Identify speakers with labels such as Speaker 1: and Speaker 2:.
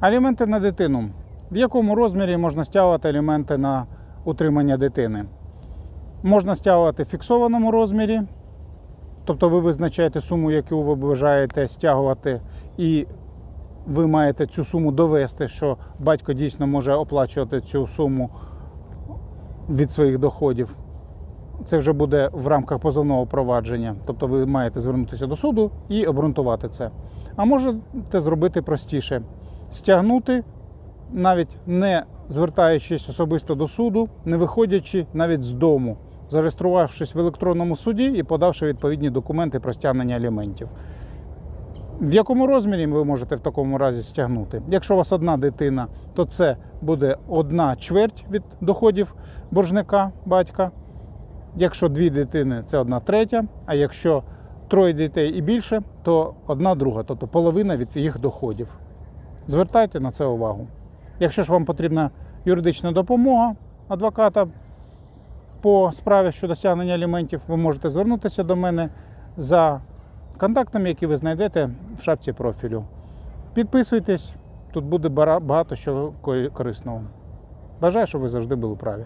Speaker 1: Аліменти на дитину. В якому розмірі можна стягувати аліменти на утримання дитини? Можна стягувати в фіксованому розмірі, тобто ви визначаєте суму, яку ви бажаєте стягувати, і ви маєте цю суму довести, що батько дійсно може оплачувати цю суму від своїх доходів. Це вже буде в рамках позовного провадження. Тобто ви маєте звернутися до суду і обґрунтувати це. А можете зробити простіше: стягнути, навіть не звертаючись особисто до суду, не виходячи навіть з дому, зареєструвавшись в електронному суді і подавши відповідні документи про стягнення аліментів. В якому розмірі ви можете в такому разі стягнути? Якщо у вас одна дитина, то це буде одна чверть від доходів боржника батька. Якщо дві дитини, це одна третя. А якщо троє дітей і більше, то одна друга, тобто половина від їх доходів. Звертайте на це увагу. Якщо ж вам потрібна юридична допомога адвоката по справі щодо стягнення аліментів, ви можете звернутися до мене за контактами, які ви знайдете в шапці профілю. Підписуйтесь, тут буде багато що корисного. Бажаю, щоб ви завжди були праві.